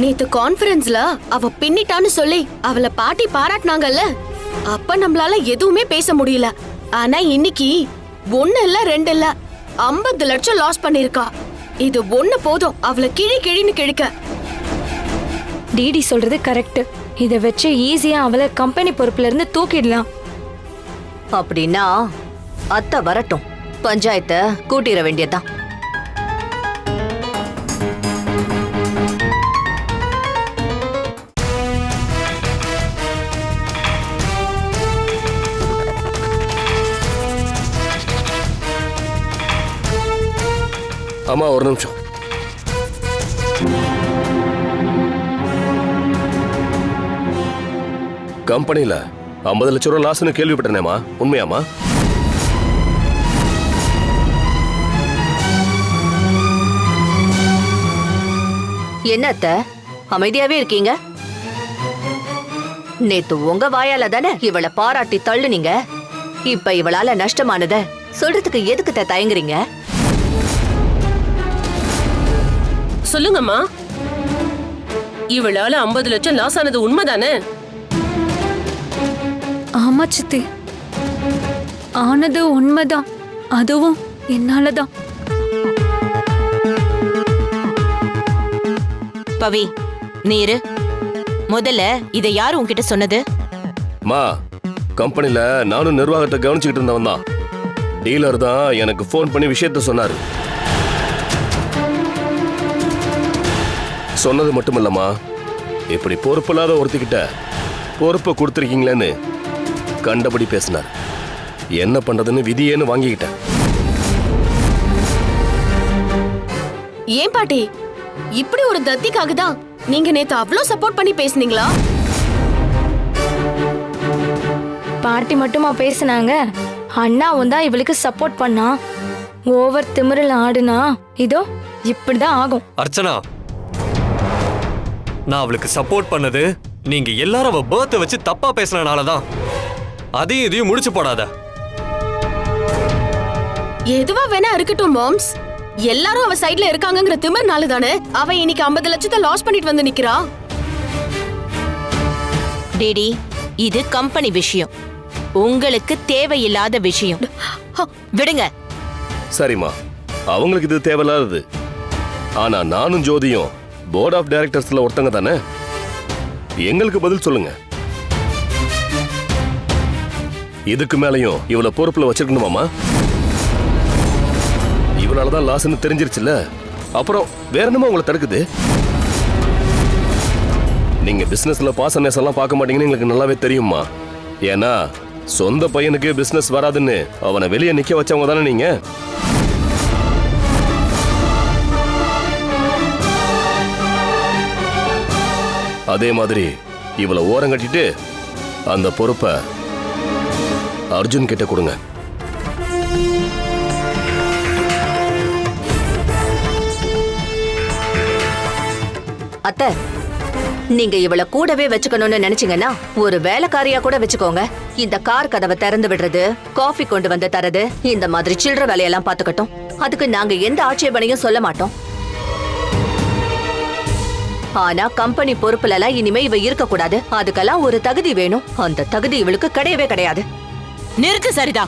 நேத்து கான்ஃபரன்ஸ்ல அவ பின்னிட்டான்னு சொல்லி அவளை பாட்டி பாராட்டினாங்கல்ல அப்ப நம்மளால எதுவுமே பேச முடியல. ஆனா இன்னைக்கு ஒண்ணு இல்ல ரெண்டு இல்ல ஐம்பது லட்சம் லாஸ் பண்ணிருக்கா. இது ஒண்ணு போதும் அவளை கிழி கிழின்னு கிழிக்க டிடி சொல்றது கரெக்ட் இத வச்சு ஈஸியா அவளை கம்பெனி பொறுப்புல இருந்து தூக்கிடலாம். அப்படின்னா அத்தை வரட்டும். பஞ்சாயத்தை கூட்டிட வேண்டியதுதான். அம்மா ஒரு நிமிஷம். கம்பெனியில் ஐம்பது லட்ச ரூபா லாஸ்னு கேள்விப்பட்டேனேம்மா உண்மையாம்மா? என்ன அத்தை? அமைதியாவே இருக்கீங்க? நேத்து உங்க வாயால தானே இவளை பாராட்டி தள்ளுனீங்க? இப்ப இவளால நஷ்டமானத சொல்றதுக்கு எதுக்கு தயங்குறீங்க? சொல்லுங்கம்மா. இவளால ஐம்பது லட்சம் லாஸ் ஆனது உண்மைதானே? ஆமா சித்தி. ஆனது உண்மைதான். அதுவும் என்னாலதான். பவி நீரு முதல்ல இதை யார் உன்கிட்ட சொன்னது? மா கம்பெனில நானும் நிர்வாகத்தை கவனிச்சுக்கிட்டு இருந்தவன் தான் டீலர் தான் எனக்கு ஃபோன் பண்ணி விஷயத்த சொன்னாரு. சொன்னது மட்டும் இல்லம்மா இப்படி பொறுப்பில்லாத ஒருத்திக்கிட்ட பொறுப்பை கொடுத்துருக்கீங்களேன்னு கண்டபடி பேசினார். என்ன பண்றதுன்னு விதியேன்னு வாங்கிக்கிட்டேன். ஏன் பாட்டி? இப்படி ஒரு தத்திக்காக தான் நீங்க நேத்து அவ்ளோ சப்போர்ட் பண்ணி பேசுனீங்களா? பாட்டி மட்டுமா பேசுனாங்க? அண்ணாவும் தான் இவளுக்கு சப்போர்ட் பண்ணா. ஓவர் திமிரில் ஆடுனா இதோ இப்படிதான் ஆகும். அர்ச்சனா நான் அவளுக்கு சப்போர்ட் பண்ணது நீங்க எல்லாரும் அவ பேர்த்தை வச்சு தப்பா பேசினனால தான் அதையும் இதையும் முடிச்சு போடாத. எதுவா வேணா இருக்கட்டும் மாம்ஸ். எல்லாரும் அவ சைடுல இருக்காங்கங்கிற திமிர்னால தானே அவ இன்னைக்கு ஐம்பது லட்சத்தை லாஸ் பண்ணிட்டு வந்து நிக்கிறா? டேடி இது கம்பெனி விஷயம். உங்களுக்கு தேவையில்லாத விஷயம். விடுங்க. சரிம்மா. அவங்களுக்கு இது தேவையில்லாதது. ஆனா நானும் ஜோதியும் போர்ட் ஆஃப் டைரக்டர்ஸ்ல ஒருத்தங்க தானே? எங்களுக்கு பதில் சொல்லுங்க. இதுக்கு மேலயும் இவளை பொறுப்புல வச்சிருக்கணுமாமா? இவனாலதான் லாஸ்ன்னு தெரிஞ்சிருச்சுல்ல? அப்புறம் வேற என்னமா உங்களை தடுக்குது? நீங்க பிசினஸ்ல பாச எல்லாம் பார்க்க மாட்டீங்கன்னு எங்களுக்கு நல்லாவே தெரியுமா ஏன்னா சொந்த பையனுக்கு பிசினஸ் வராதுன்னு அவனை வெளியே நிக்க வச்சவங்க தானே நீங்க? அதே மாதிரி இவளை ஓரம் கட்டிட்டு அந்த பொறுப்பை அர்ஜுன் கிட்ட கொடுங்க. அத்தை நீங்க இவள கூடவே வச்சுக்கணும்னு நினைச்சீங்கன்னா ஒரு வேலைக்காரியா கூட வச்சுக்கோங்க. இந்த கார் கதவை திறந்து விடுறது காஃபி கொண்டு வந்து தரது இந்த மாதிரி சில்லற வேலையெல்லாம் பாத்துக்கட்டும் அதுக்கு நாங்க எந்த ஆட்சேபனையும் சொல்ல மாட்டோம். ஆனா கம்பெனி பொறுப்புல எல்லாம் இனிமே இவ இருக்க கூடாது அதுக்கெல்லாம் ஒரு தகுதி வேணும். அந்த தகுதி இவளுக்கு கிடையவே கிடையாது. நிறுத்து சரிதா.